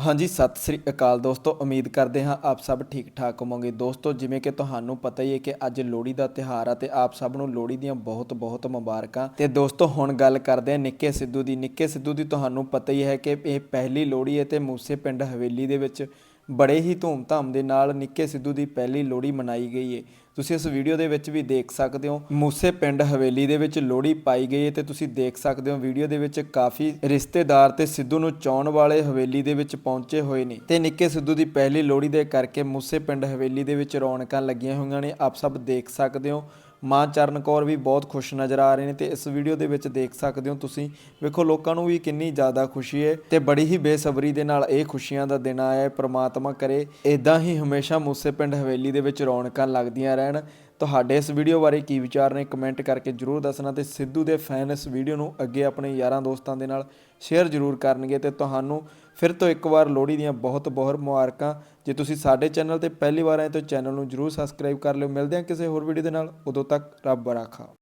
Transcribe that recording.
ਹਾਂਜੀ, ਸਤਿ ਸ੍ਰੀ ਅਕਾਲ ਦੋਸਤੋ, ਉਮੀਦ ਕਰਦੇ ਹਾਂ ਆਪ ਸਭ ਠੀਕ ਠਾਕ ਹੋਵੋਗੇ। ਦੋਸਤੋ, ਜਿਵੇਂ ਕਿ ਤੁਹਾਨੂੰ ਪਤਾ ਹੀ ਹੈ ਕਿ ਅੱਜ ਲੋਹੜੀ ਦਾ ਤਿਹਾਰ ਆ ਤੇ ਆਪ ਸਭ ਨੂੰ ਲੋਹੜੀ ਦੀਆਂ ਬਹੁਤ ਬਹੁਤ ਮੁਬਾਰਕਾਂ। ਤੇ ਦੋਸਤੋ, ਹੁਣ ਗੱਲ ਕਰਦੇ ਹਾਂ ਨਿੱਕੇ ਸਿੱਧੂ ਦੀ। ਨਿੱਕੇ ਸਿੱਧੂ ਦੀ ਤੁਹਾਨੂੰ ਪਤਾ ਹੀ ਹੈ ਕਿ ਇਹ ਪਹਿਲੀ ਲੋਹੜੀ ਹੈ ਤੇ ਮੂਸੇ ਪਿੰਡ ਹਵੇਲੀ ਦੇ ਵਿੱਚ ਬੜੇ ਹੀ ਧੂਮਧਾਮ ਦੇ ਨਾਲ ਨਿੱਕੇ ਸਿੱਧੂ ਦੀ ਪਹਿਲੀ ਲੋਹੜੀ ਮਨਾਈ ਗਈ ਹੈ ਤੁਸੀਂ ਇਸ ਵੀਡੀਓ ਦੇ ਵਿੱਚ ਵੀ ਦੇਖ ਸਕਦੇ ਹੋ। ਮੂਸੇ ਪਿੰਡ ਹਵੇਲੀ ਦੇ ਵਿੱਚ ਲੋਹੜੀ ਪਾਈ ਗਈ ਹੈ ਤੇ ਤੁਸੀਂ ਦੇਖ ਸਕਦੇ ਹੋ ਵੀਡੀਓ ਦੇ ਵਿੱਚ ਕਾਫੀ ਰਿਸ਼ਤੇਦਾਰ ਤੇ ਸਿੱਧੂ ਨੂੰ ਚਾਉਣ ਵਾਲੇ ਹਵੇਲੀ ਦੇ ਵਿੱਚ ਪਹੁੰਚੇ ਹੋਏ ਨੇ। ਤੇ ਨਿੱਕੇ ਸਿੱਧੂ ਦੀ ਪਹਿਲੀ ਲੋਹੜੀ ਦੇ ਕਰਕੇ ਮੂਸੇ ਪਿੰਡ ਹਵੇਲੀ ਦੇ ਵਿੱਚ ਰੌਣਕਾਂ ਲੱਗੀਆਂ ਹੋਈਆਂ ਨੇ। ਆਪ ਸਭ ਦੇਖ ਸਕਦੇ ਹੋ। ਮਾਂ ਚਰਨ ਕੌਰ ਵੀ ਬਹੁਤ ਖੁਸ਼ ਨਜ਼ਰ ਆ ਰਹੇ ਨੇ ਤੇ ਇਸ ਵੀਡੀਓ ਦੇ ਵਿੱਚ ਦੇਖ ਸਕਦੇ ਹੋ ਤੁਸੀਂ। ਵੇਖੋ, ਲੋਕਾਂ ਨੂੰ ਵੀ ਕਿੰਨੀ ਜ਼ਿਆਦਾ ਖੁਸ਼ੀ ਹੈ ਤੇ ਬੜੀ ਹੀ ਬੇਸਬਰੀ ਦੇ ਨਾਲ ਇਹ ਖੁਸ਼ੀਆਂ ਦਾ ਦਿਨ ਆਇਆ ਹੈ। ਪ੍ਰਮਾਤਮਾ ਕਰੇ ਇਦਾਂ ਹੀ ਹਮੇਸ਼ਾ ਮੂਸੇ ਪਿੰਡ ਹਵੇਲੀ ਦੇ ਵਿੱਚ ਰੌਣਕਾਂ ਲੱਗਦੀਆਂ ਰਹਿਣ। ਤੁਹਾਡੇ ਇਸ ਵੀਡੀਓ ਬਾਰੇ ਕੀ ਵਿਚਾਰ ਨੇ ਕਮੈਂਟ ਕਰਕੇ ਜਰੂਰ ਦੱਸਣਾ ਤੇ ਸਿੱਧੂ ਦੇ ਫੈਨ ਇਸ ਵੀਡੀਓ ਨੂੰ ਅੱਗੇ ਆਪਣੇ ਯਾਰਾਂ ਦੋਸਤਾਂ ਦੇ ਨਾਲ ਸ਼ੇਅਰ ਜਰੂਰ ਕਰਨਗੇ ਤੇ ਤੁਹਾਨੂੰ ਫਿਰ ਤੋਂ ਇੱਕ ਵਾਰ ਲੋਹੜੀ ਦੀਆਂ ਬਹੁਤ ਬਹੁਤ ਮੁਬਾਰਕਾਂ। ਜੇ ਤੁਸੀਂ ਸਾਡੇ ਚੈਨਲ ਤੇ ਪਹਿਲੀ ਵਾਰ ਆਏ ਤਾਂ ਚੈਨਲ ਨੂੰ ਜਰੂਰ ਸਬਸਕ੍ਰਾਈਬ ਕਰ ਲਿਓ। ਮਿਲਦੇ ਹਾਂ ਕਿਸੇ ਹੋਰ ਵੀਡੀਓ ਦੇ ਨਾਲ। ਉਦੋਂ ਤੱਕ ਰੱਬ ਰਾਖਾ